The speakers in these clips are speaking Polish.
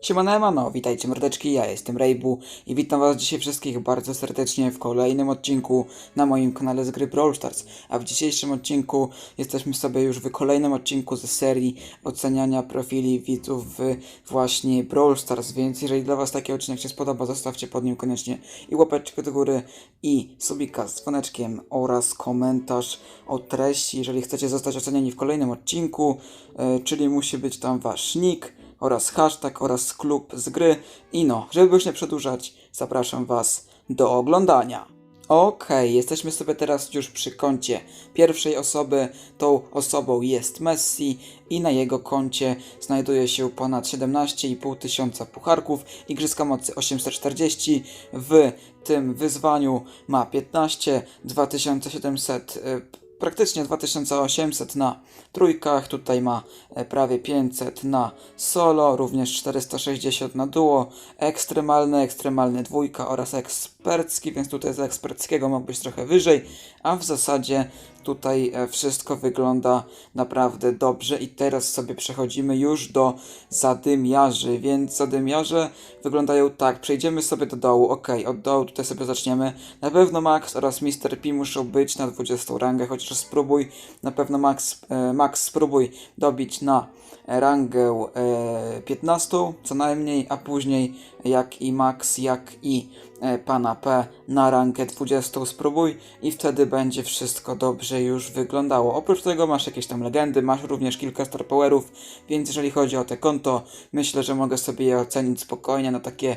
Siemano, Emano, witajcie mordeczki, ja jestem Rejbu i witam was dzisiaj wszystkich bardzo serdecznie w kolejnym odcinku na moim kanale z gry Brawl Stars. A w dzisiejszym odcinku jesteśmy sobie już w kolejnym odcinku ze serii oceniania profili widzów w właśnie Brawl Stars, więc jeżeli dla was taki odcinek się spodoba, zostawcie pod nim koniecznie i łapeczkę do góry i subika z dzwoneczkiem oraz komentarz o treści, jeżeli chcecie zostać ocenieni w kolejnym odcinku, e, czyli musi być tam wasz nick, oraz hashtag oraz klub z gry. I no, żeby już nie przedłużać, zapraszam Was do oglądania. Okej, jesteśmy sobie teraz już przy koncie pierwszej osoby. Tą osobą jest Messi i na jego koncie znajduje się ponad 17,5 tysiąca pucharków, Igrzyska Mocy 840. W tym wyzwaniu ma 15, 2700 y, praktycznie 2800 na trójkach, tutaj ma e, prawie 500 na solo, również 460 na duo, ekstremalny, ekstremalny dwójka oraz ekspercki, więc tutaj z eksperckiego mógł być trochę wyżej, a w zasadzie tutaj e, wszystko wygląda naprawdę dobrze i teraz sobie przechodzimy już do zadymiarzy, więc zadymiarze wyglądają tak, przejdziemy sobie do dołu, ok, od dołu tutaj sobie zaczniemy, na pewno Max oraz Mr. P muszą być na 20 rangę, chociaż spróbuj, na pewno Max, e, Max spróbuj dobić na rangę e, 15 co najmniej, a później jak i Max, jak i e, pana P na rankę 20 spróbuj i wtedy będzie wszystko dobrze już wyglądało. Oprócz tego masz jakieś tam legendy, masz również kilka star powerów, więc jeżeli chodzi o te konto, myślę, że mogę sobie je ocenić spokojnie na takie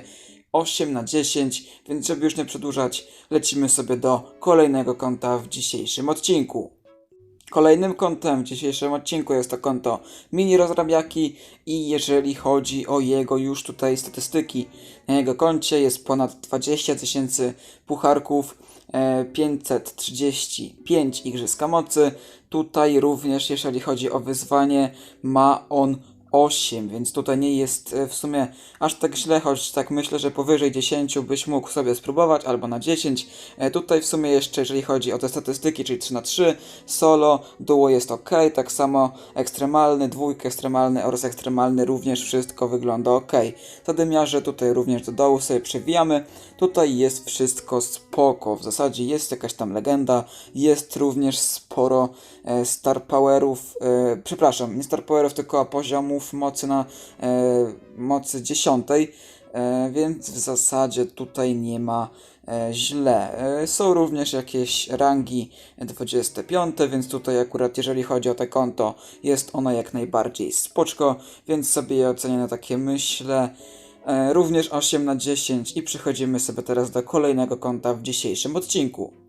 8 na 10, więc żeby już nie przedłużać, lecimy sobie do kolejnego konta w dzisiejszym odcinku. Kolejnym kontem w dzisiejszym odcinku jest to konto Mini Rozrabiaki i jeżeli chodzi o jego już tutaj statystyki, na jego koncie jest ponad 20 tysięcy pucharków, e, 535 Igrzyska Mocy. Tutaj również jeżeli chodzi o wyzwanie ma on 8, więc tutaj nie jest e, w sumie aż tak źle, choć tak myślę, że powyżej 10 byś mógł sobie spróbować, albo na 10. E, Tutaj w sumie jeszcze, jeżeli chodzi o te statystyki, czyli 3 na 3 solo, duo jest ok, tak samo ekstremalny, dwójka ekstremalny oraz ekstremalny również wszystko wygląda ok. Zadymiarze tutaj również do dołu sobie przewijamy. Tutaj jest wszystko spoko, w zasadzie jest jakaś tam legenda, jest również sporo e, star powerów, przepraszam, nie star powerów, tylko poziomów mocy na e, mocy dziesiątej, e, więc w zasadzie tutaj nie ma e, źle. Są również jakieś rangi 25, więc tutaj akurat jeżeli chodzi o te konto, jest ono jak najbardziej spoczko, więc sobie je ocenię na takie myślę również 8 na 10 i przechodzimy sobie teraz do kolejnego konta w dzisiejszym odcinku.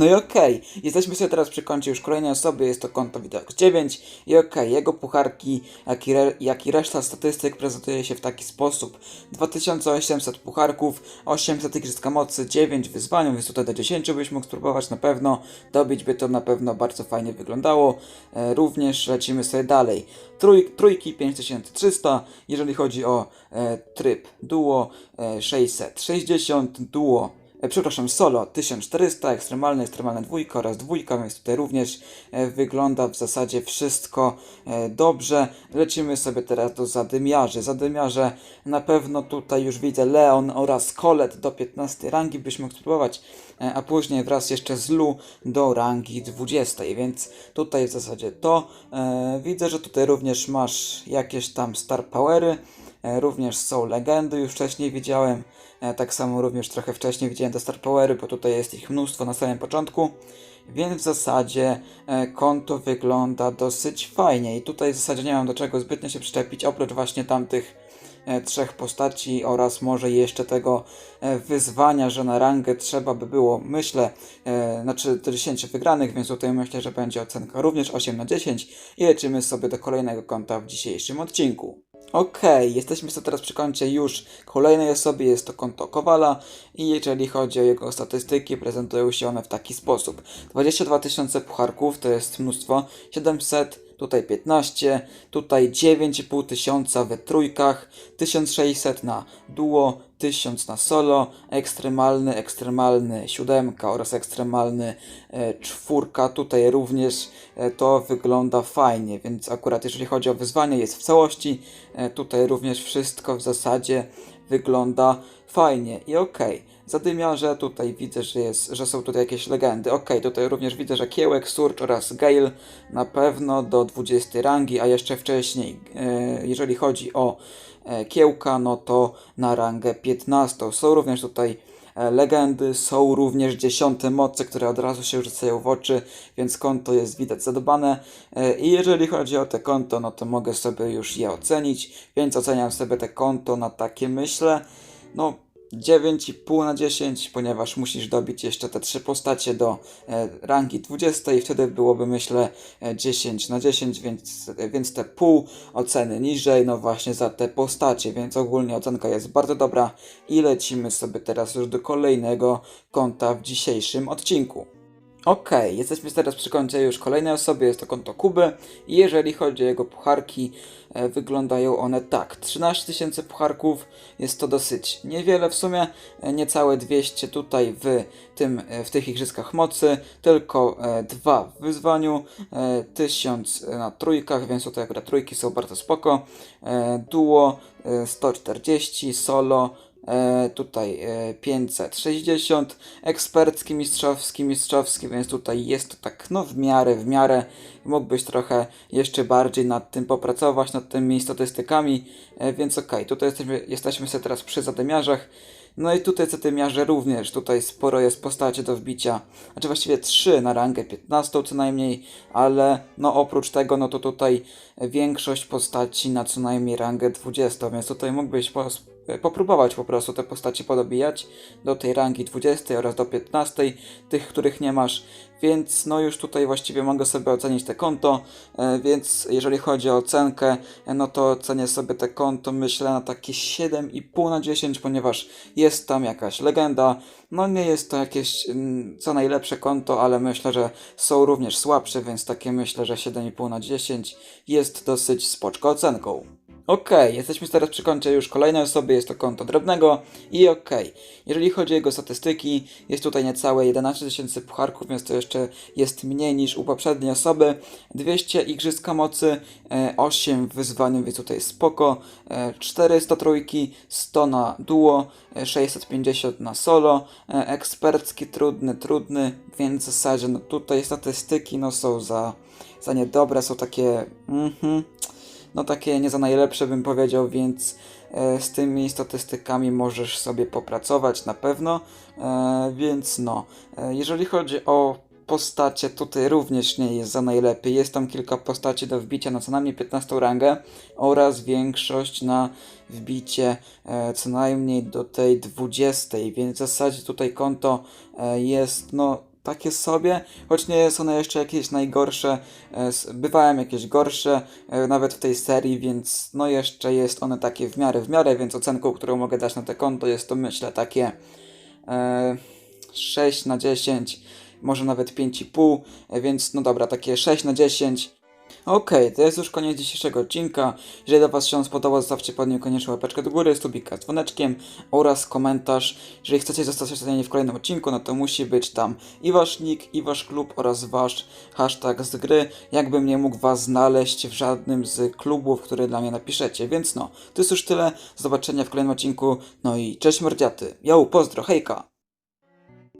No i okej, jesteśmy sobie teraz przy koncie już kolejnej osoby, jest to konto Wideox 9 i okej, jego pucharki, jak i, re, jak i reszta statystyk prezentuje się w taki sposób. 2800 pucharków, 800 igrzyska mocy, 9 wyzwań, więc tutaj do 10 byś mógł spróbować na pewno, dobić by to na pewno bardzo fajnie wyglądało. E, również lecimy sobie dalej. Trój, trójki 5300, jeżeli chodzi o e, tryb duo e, 660, duo przepraszam, solo 1400, ekstremalny, ekstremalna dwójka oraz dwójka, więc tutaj również e, wygląda w zasadzie wszystko e, dobrze. Lecimy sobie teraz do zadymiarzy. Zadymiarze na pewno tutaj już widzę Leon oraz Colet do 15 rangi byś mógł spróbować, e, a później wraz jeszcze z Lu do rangi 20, więc tutaj w zasadzie to. E, widzę, że tutaj również masz jakieś tam star powery. E, Również są legendy, już wcześniej widziałem. E, Tak samo również trochę wcześniej widziałem te Star Powery, bo tutaj jest ich mnóstwo na samym początku. Więc w zasadzie e, konto wygląda dosyć fajnie i tutaj w zasadzie nie mam do czego zbytnio się przyczepić, oprócz właśnie tamtych trzech postaci oraz może jeszcze tego wyzwania, że na rangę trzeba by było, myślę, znaczy do 10 wygranych, więc tutaj myślę, że będzie ocenka również 8 na 10 i lecimy sobie do kolejnego konta w dzisiejszym odcinku. Okej, jesteśmy sobie teraz przy koncie już kolejnej osoby, jest to konto Kowala i jeżeli chodzi o jego statystyki, prezentują się one w taki sposób. 22 tysiące pucharków to jest mnóstwo, 700 tutaj 15, tutaj 9,5 tysiąca we trójkach, 1600 na duo, 1000 na solo, ekstremalny, ekstremalny siódemka oraz ekstremalny e, czwórka. Tutaj również e, to wygląda fajnie, więc akurat jeżeli chodzi o wyzwanie jest w całości, e, tutaj również wszystko w zasadzie wygląda fajnie i okej. Zadymiarze, tutaj widzę, że, jest, że są tutaj jakieś legendy. Okej, tutaj również widzę, że Kiełek, Surcz oraz Gale na pewno do 20 rangi, a jeszcze wcześniej, e, jeżeli chodzi o e, Kiełka, no to na rangę 15. Są również tutaj e, legendy, są również dziesiąte moce, które od razu się rzucają w oczy, więc konto jest widać zadbane. I jeżeli chodzi o te konto, no to mogę sobie już je ocenić, więc oceniam sobie te konto na takie, myślę, no 9,5 na 10, ponieważ musisz dobić jeszcze te trzy postacie do e, rangi 20 i wtedy byłoby myślę e, 10 na 10, więc, e, więc te pół oceny niżej, no właśnie za te postacie, więc ogólnie ocenka jest bardzo dobra i lecimy sobie teraz już do kolejnego konta w dzisiejszym odcinku. Okej, jesteśmy teraz przy koncie już kolejnej osoby, jest to konto Kuby. I jeżeli chodzi o jego pucharki, e, wyglądają one tak. 13 tysięcy pucharków, jest to dosyć niewiele w sumie, e, niecałe 200 tutaj w, tym, e, w tych igrzyskach mocy, tylko e, dwa w wyzwaniu, e, 1000 na trójkach, więc tutaj akurat trójki są bardzo spoko, e, duo e, 140, solo tutaj e, 560, ekspercki, mistrzowski, mistrzowski, więc tutaj jest to tak no w miarę, w miarę. Mógłbyś trochę jeszcze bardziej nad tym popracować, nad tymi statystykami, e, więc okej, tutaj jesteśmy, jesteśmy sobie teraz przy zadymiarzach. No i tutaj zadymiarze również, tutaj sporo jest postaci do wbicia, znaczy właściwie 3 na rangę 15 co najmniej, ale no oprócz tego, no to tutaj większość postaci na co najmniej rangę 20, więc tutaj mógłbyś popróbować po prostu te postacie podobijać do tej rangi 20 oraz do 15, tych, których nie masz, więc no już tutaj właściwie mogę sobie ocenić te konto, e, więc jeżeli chodzi o ocenkę, e, no to ocenię sobie te konto myślę na takie 7,5 na 10, ponieważ jest tam jakaś legenda, no nie jest to jakieś mm, co najlepsze konto, ale myślę, że są również słabsze, więc takie myślę, że 7,5 na 10 jest dosyć spoczko ocenką. Okej, jesteśmy teraz przy koncie już kolejnej osoby, jest to konto drobnego i okej. Jeżeli chodzi o jego statystyki, jest tutaj niecałe 11 tysięcy pucharków, więc to jeszcze jest mniej niż u poprzedniej osoby. 200 igrzyska mocy, e, 8 w wyzwaniu, więc tutaj spoko. E, 400 trójki, 100 na duo, e, 650 na solo. E, ekspercki, trudny, trudny, więc w zasadzie no tutaj statystyki no są za, za niedobre, są takie... Mhm no takie nie za najlepsze bym powiedział, więc e, z tymi statystykami możesz sobie popracować na pewno, e, więc no, e, jeżeli chodzi o postacie, tutaj również nie jest za najlepiej, jest tam kilka postaci do wbicia na co najmniej 15 rangę oraz większość na wbicie co najmniej do tej 20, więc w zasadzie tutaj konto jest no takie sobie, choć nie jest one jeszcze jakieś najgorsze, e, bywają jakieś gorsze, e, nawet w tej serii, więc no jeszcze jest one takie w miarę, w miarę, więc ocenką, którą mogę dać na te konto jest to myślę takie e, 6 na 10, może nawet 5,5, e, więc no dobra, takie 6 na 10. Okej, to jest już koniec dzisiejszego odcinka. Jeżeli do Was się on zostawcie pod nim koniecznie łapeczkę do góry, subika z dzwoneczkiem oraz komentarz. Jeżeli chcecie zostać ocenieni w kolejnym odcinku, no to musi być tam i Wasz nick, i Wasz klub oraz Wasz hashtag z gry. Jakbym nie mógł Was znaleźć w żadnym z klubów, które dla mnie napiszecie. Więc no, to jest już tyle. Do zobaczenia w kolejnym odcinku. No i cześć mordziaty. Yo, pozdro, hejka!